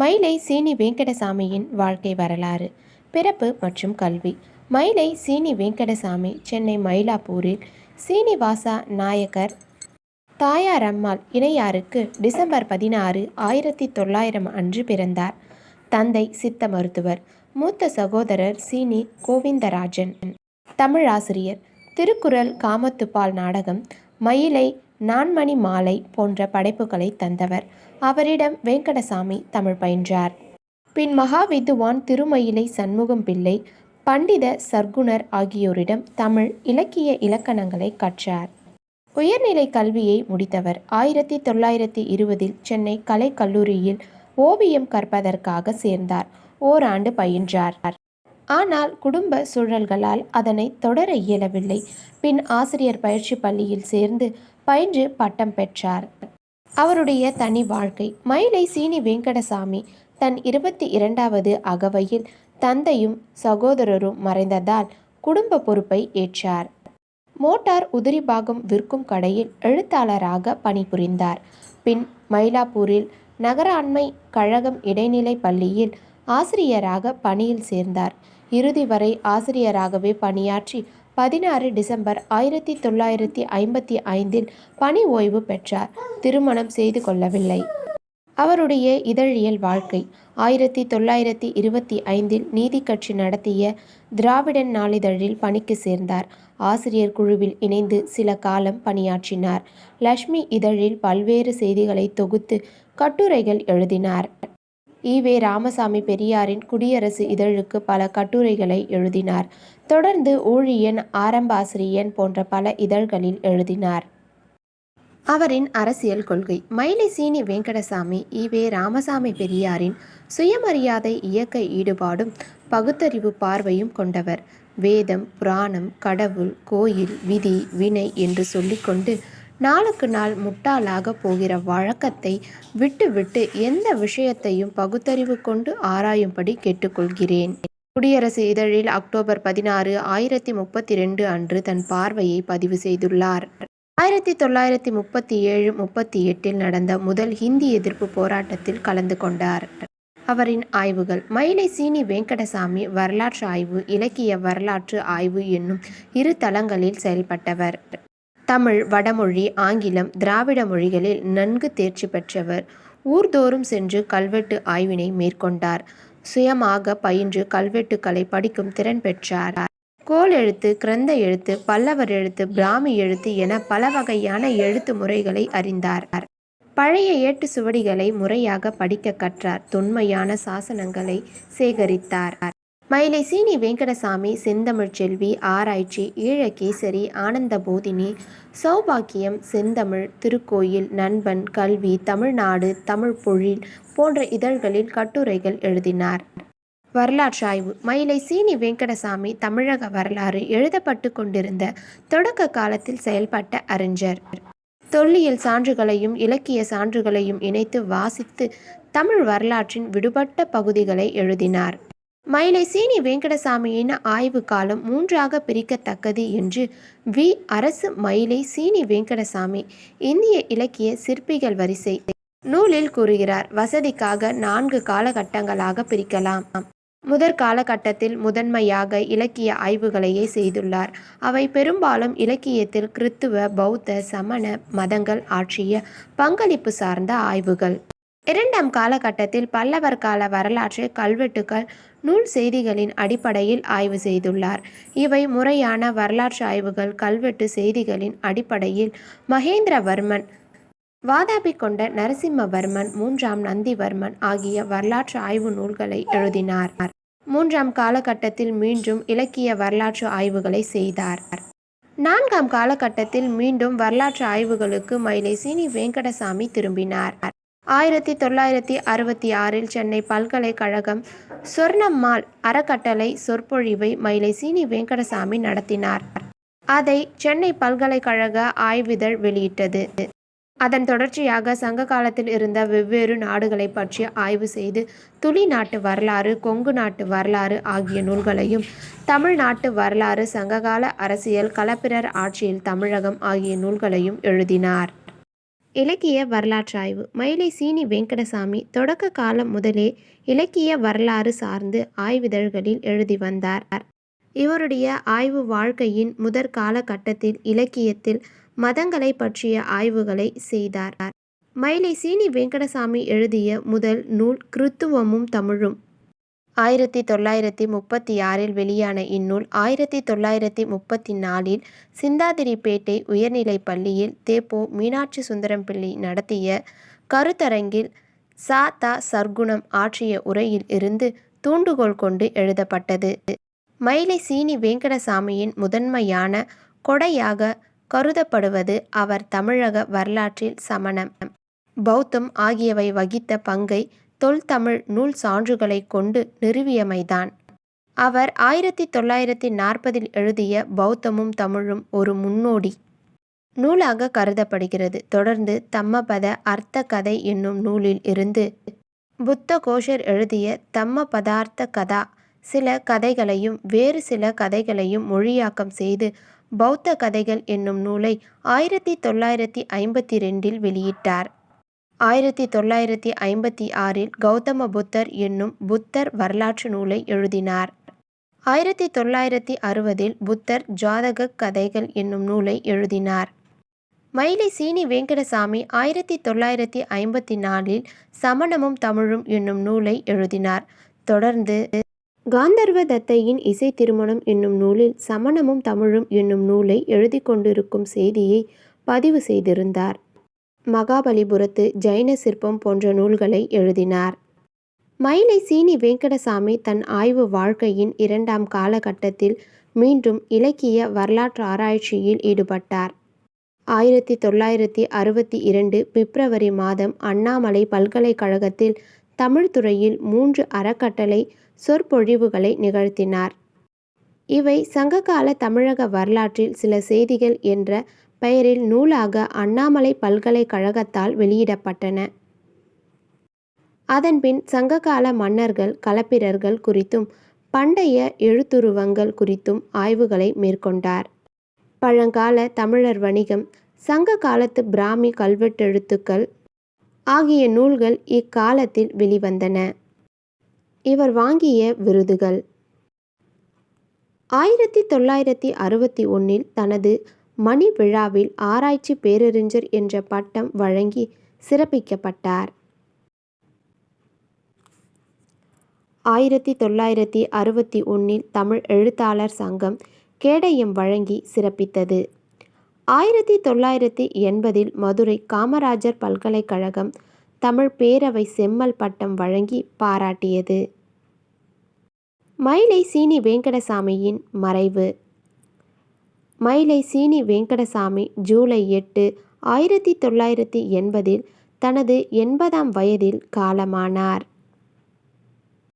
மயிலை சீனி வெங்கடசாமியின் வாழ்க்கை வரலாறு பிறப்பு மற்றும் கல்வி. மயிலை சீனி வெங்கடசாமி சென்னை மயிலாப்பூரில் சீனிவாசா நாயக்கர் தாயார் அம்மாள் இணையாருக்கு டிசம்பர் பதினாறு ஆயிரத்தி தொள்ளாயிரம் அன்று பிறந்தார். தந்தை சித்த மருத்துவர் மூத்த சகோதரர் சீனி கோவிந்தராஜன். தமிழாசிரியர் திருக்குறள் காமத்துப்பால் நாடகம் மயிலை நான்மணி மாலை போன்ற படைப்புகளை தந்தவர். அவரிடம் வெங்கடசாமி தமிழ் பயின்றார். பின் மகாவித்துவான் திருமயிலை சண்முகம் பிள்ளை பண்டித சர்க்குணர் ஆகியோரிடம் தமிழ் இலக்கிய இலக்கணங்களை கற்றார். உயர்நிலை கல்வியை முடித்தவர் ஆயிரத்தி தொள்ளாயிரத்தி இருபதில் சென்னை கலைக்கல்லூரியில் ஓவியம் கற்பதற்காக சேர்ந்தார். ஓராண்டு பயின்றார். ஆனால் குடும்ப சூழல்களால் அதனை தொடர இயலவில்லை. பின் ஆசிரியர் பயிற்சி பள்ளியில் சேர்ந்து பயின்று பட்டம் பெற்றார். அவருடைய தனி வாழ்க்கை. மயிலை சீனி வெங்கடசாமி தன் இருபத்தி இரண்டாவது அகவையில் தந்தையும் சகோதரரும் மறைந்ததால் குடும்ப பொறுப்பை ஏற்றார். மோட்டார் உதிரி பாகம் விற்கும் கடையில் எழுத்தாளராக பணிபுரிந்தார். பின் மயிலாப்பூரில் நகராண்மை கழகம் இடைநிலை பள்ளியில் ஆசிரியராக பணியில் சேர்ந்தார். இறுதி வரை ஆசிரியராகவே பணியாற்றி பதினாறு டிசம்பர் ஆயிரத்தி தொள்ளாயிரத்தி ஐம்பத்தி ஐந்தில் பணி ஓய்வு பெற்றார். திருமணம் செய்து கொள்ளவில்லை. அவருடைய இதழியல் வாழ்க்கை ஆயிரத்தி தொள்ளாயிரத்தி இருபத்தி ஐந்தில் நீதி கட்சி நடத்திய திராவிடன் நாளிதழில் பணிக்கு சேர்ந்தார். ஆசிரியர் குழுவில் இணைந்து சில காலம் பணியாற்றினார். லக்ஷ்மி இதழில் பல்வேறு செய்திகளை தொகுத்து கட்டுரைகள் எழுதினார். ஈவே ராமசாமி பெரியாரின் குடியரசு இதழுக்கு பல கட்டுரைகளை எழுதினார். தொடர்ந்து ஊழியன் ஆரம்பாசிரியன் போன்ற பல இதழ்களில் எழுதினார். அவரின் அரசியல் கொள்கை. மயிலை சீனி வெங்கடசாமி ஈவே ராமசாமி பெரியாரின் சுயமரியாதை இயக்க ஈடுபாடும் பகுத்தறிவு பார்வையும் கொண்டவர். வேதம் புராணம் கடவுள் கோயில் விதி வினை என்று சொல்லிக்கொண்டு நாளுக்கு நாள் முட்டாளாக போகிற வழக்கத்தை விட்டுவிட்டு எந்த விஷயத்தையும் பகுத்தறிவு கொண்டு ஆராயும்படி கேட்டுக்கொள்கிறேன். குடியரசு இதழில் அக்டோபர் பதினாறு ஆயிரத்தி முப்பத்தி ரெண்டு அன்று தன் பார்வையை பதிவு செய்துள்ளார். ஆயிரத்தி தொள்ளாயிரத்தி முப்பத்தி ஏழு முப்பத்தி எட்டில் நடந்த முதல் ஹிந்தி எதிர்ப்பு போராட்டத்தில் கலந்து கொண்டார். அவரின் ஆய்வுகள் மயிலை சீனி வெங்கடசாமி வரலாற்று ஆய்வு இலக்கிய வரலாற்று ஆய்வு என்னும் இரு தளங்களில் செயல்பட்டவர். தமிழ் வடமொழி ஆங்கிலம் திராவிட மொழிகளில் நன்கு தேர்ச்சி பெற்றவர். ஊர்தோறும் சென்று கல்வெட்டு ஆய்வினை மேற்கொண்டார். சுயமாக பயின்று கல்வெட்டுக்களை படிக்கும் திறன் பெற்றார். கோல் எழுத்து கிரந்த எழுத்து பல்லவர் எழுத்து பிராமி எழுத்து என பல வகையான எழுத்து முறைகளை அறிந்தார். பழைய ஏட்டு சுவடிகளை முறையாக படிக்க கற்றார். தொன்மையான சாசனங்களை சேகரித்தார். மயிலை சீனி வெங்கடசாமி செந்தமிழ் செல்வி ஆராய்ச்சி ஈழகேசரி ஆனந்த போதினி சௌபாக்கியம் செந்தமிழ் திருக்கோயில் நண்பன் கல்வி தமிழ்நாடு தமிழ் பொழில் போன்ற இதழ்களில் கட்டுரைகள் எழுதினார். வரலாற்று ஆய்வு மயிலை சீனி வெங்கடசாமி தமிழக வரலாறு எழுதப்பட்டு கொண்டிருந்த தொடக்க காலத்தில் செயல்பட்ட அறிஞர். தொல்லியல் சான்றுகளையும் இலக்கிய சான்றுகளையும் இணைத்து வாசித்து தமிழ் வரலாற்றின் விடுபட்ட பகுதிகளை எழுதினார். மயிலை சீனி வெங்கடசாமியின் ஆய்வு காலம் மூன்றாக பிரிக்கத்தக்கது என்று வி. அரசு மயிலை சீனி வெங்கடசாமி இந்திய இலக்கிய சிற்பிகள் வரிசை நூலில் கூறுகிறார். வசதிக்காக நான்கு காலகட்டங்களாக பிரிக்கலாம். முதற் காலகட்டத்தில் முதன்மையாக இலக்கிய ஆய்வுகளையே செய்துள்ளார். அவை பெரும்பாலும் இலக்கியத்தில் கிறித்துவ பௌத்த சமண மதங்கள் ஆற்றிய பங்களிப்பு சார்ந்த ஆய்வுகள். இரண்டாம் காலகட்டத்தில் பல்லவர் கால வரலாற்று கல்வெட்டுக்கள் நூல் செய்திகளின் அடிப்படையில் ஆய்வு செய்துள்ளார். இவை முறையான வரலாற்று ஆய்வுகள் கல்வெட்டு செய்திகளின் அடிப்படையில் மகேந்திரவர்மன் வாதாபி கொண்ட நரசிம்மவர்மன் மூன்றாம் நந்திவர்மன் ஆகிய வரலாற்று ஆய்வு நூல்களை எழுதினார். மூன்றாம் காலகட்டத்தில் மீண்டும் இலக்கிய வரலாற்று ஆய்வுகளை செய்தார். நான்காம் காலகட்டத்தில் மீண்டும் வரலாற்று ஆய்வுகளுக்கு மயிலை சீனி வெங்கடசாமி திரும்பினார். ஆயிரத்தி தொள்ளாயிரத்தி அறுபத்தி ஆறில் சென்னை பல்கலைக்கழகம் சொர்ணம்மாள் அறக்கட்டளை சொற்பொழிவை மயிலை சீனி வெங்கடசாமி நடத்தினார். அதை சென்னை பல்கலைக்கழக ஆய்விதழ் வெளியிட்டது. அதன் தொடர்ச்சியாக சங்க காலத்தில் இருந்த வெவ்வேறு நாடுகளை பற்றி ஆய்வு செய்து துளி நாட்டு வரலாறு கொங்கு நாட்டு வரலாறு ஆகிய நூல்களையும் தமிழ்நாட்டு வரலாறு சங்ககால அரசியல் களப்பிரர் ஆட்சியில் தமிழகம் ஆகிய நூல்களையும் எழுதினார். இலக்கிய வரலாற்றாய்வு. மயிலை சீனி வெங்கடசாமி தொடக்க காலம் முதலே இலக்கிய வரலாறு சார்ந்து ஆய்விதழ்களில் எழுதி வந்தார். இவருடைய ஆய்வு வாழ்க்கையின் முதற் காலகட்டத்தில் இலக்கியத்தில் மதங்களை பற்றிய ஆய்வுகளை செய்தார். மயிலை சீனி வெங்கடசாமி எழுதிய முதல் நூல் கிறித்துவமும் தமிழும். ஆயிரத்தி தொள்ளாயிரத்தி முப்பத்தி ஆறில் வெளியான இந்நூல் ஆயிரத்தி தொள்ளாயிரத்தி முப்பத்தி நாலில் சிந்தாதிரிப்பேட்டை உயர்நிலைப் பள்ளியில் தேப்போ மீனாட்சி சுந்தரம் பிள்ளை நடத்திய கருத்தரங்கில் சா. த. சர்க்குணம் ஆற்றிய உரையில் இருந்து தூண்டுகோல் கொண்டு எழுதப்பட்டது. மயிலை சீனி வெங்கடசாமியின் முதன்மையான கொடையாக கருதப்படுவது அவர் தமிழக வரலாற்றில் சமணம். பௌத்தம் ஆகியவை வகித்த பங்கை தொல்தமிழ் நூல் சான்றுகளை கொண்டு நிறுவியமைதான். அவர் ஆயிரத்தி தொள்ளாயிரத்தி நாற்பதில் எழுதிய பௌத்தமும் தமிழும் ஒரு முன்னோடி. நூலாக கருதப்படுகிறது. தொடர்ந்து தம்மபத அர்த்த கதை என்னும் நூலில் இருந்து புத்த கோஷர் எழுதிய தம்ம பதார்த்த கதா சில கதைகளையும் வேறு சில கதைகளையும் மொழியாக்கம் செய்து பௌத்த கதைகள் என்னும் நூலை ஆயிரத்தி தொள்ளாயிரத்தி ஐம்பத்தி ரெண்டில் வெளியிட்டார். ஆயிரத்தி தொள்ளாயிரத்தி ஐம்பத்தி ஆறில் கௌதம புத்தர் என்னும் புத்தர் வரலாற்று நூலை எழுதினார். ஆயிரத்தி தொள்ளாயிரத்தி அறுபதில் புத்தர் ஜாதக கதைகள் என்னும் நூலை எழுதினார். மயிலி சீனி வெங்கடசாமி ஆயிரத்தி தொள்ளாயிரத்தி ஐம்பத்தி நாலில் சமணமும் தமிழும் என்னும் நூலை எழுதினார். தொடர்ந்து காந்தர்வ தத்தையின் இசை திருமணம் என்னும் நூலில் சமணமும் தமிழும் என்னும் நூலை எழுதி கொண்டிருக்கும் செய்தியை பதிவு செய்திருந்தார். மகாபலிபுரத்து ஜைன சிற்பம் போன்ற நூல்களை எழுதினார். மயிலை சீனி வெங்கடசாமி தன் ஆய்வு வாழ்க்கையின் இரண்டாம் காலகட்டத்தில் மீண்டும் இலக்கிய வரலாற்று ஆராய்ச்சியில் ஈடுபட்டார். ஆயிரத்தி தொள்ளாயிரத்தி அறுபத்தி இரண்டு பிப்ரவரி மாதம் அண்ணாமலை பல்கலைக்கழகத்தில் தமிழ் துறையில் மூன்று அறக்கட்டளை சொற்பொழிவுகளை நிகழ்த்தினார். இவை சங்ககால தமிழக வரலாற்றில் சில செய்திகள் என்ற பெயரில் நூலாக அண்ணாமலை பல்கலைக்கழகத்தால் வெளியிடப்பட்டன. அதன்பின் சங்ககால மன்னர்கள் களப்பிரர்கள் குறித்தும் பண்டைய எழுத்துருவங்கள் குறித்தும் ஆய்வுகளை மேற்கொண்டார். பழங்கால தமிழர் வணிகம் சங்க காலத்து பிராமி கல்வெட்டெழுத்துக்கள் ஆகிய நூல்கள் இக்காலத்தில் வெளிவந்தன. இவர் வாங்கிய விருதுகள். ஆயிரத்தி தொள்ளாயிரத்தி அறுபத்தி ஒன்றில் தனது மணி விழாவில் ஆராய்ச்சி பேரறிஞர் என்ற பட்டம் வழங்கி சிறப்பிக்கப்பட்டார். ஆயிரத்தி தொள்ளாயிரத்தி அறுபத்தி ஒன்றில் தமிழ் எழுத்தாளர் சங்கம் கேடயம் வழங்கி சிறப்பித்தது. ஆயிரத்தி தொள்ளாயிரத்தி எண்பதில் மதுரை காமராஜர் பல்கலைக்கழகம் தமிழ் பேரவை செம்மல் பட்டம் வழங்கி பாராட்டியது. மயிலை சீனி வெங்கடசாமியின் மறைவு. மயிலை சீனி வெங்கடசாமி ஜூலை எட்டு ஆயிரத்தி தொள்ளாயிரத்தி எண்பதில் தனது எண்பதாம் வயதில் காலமானார்.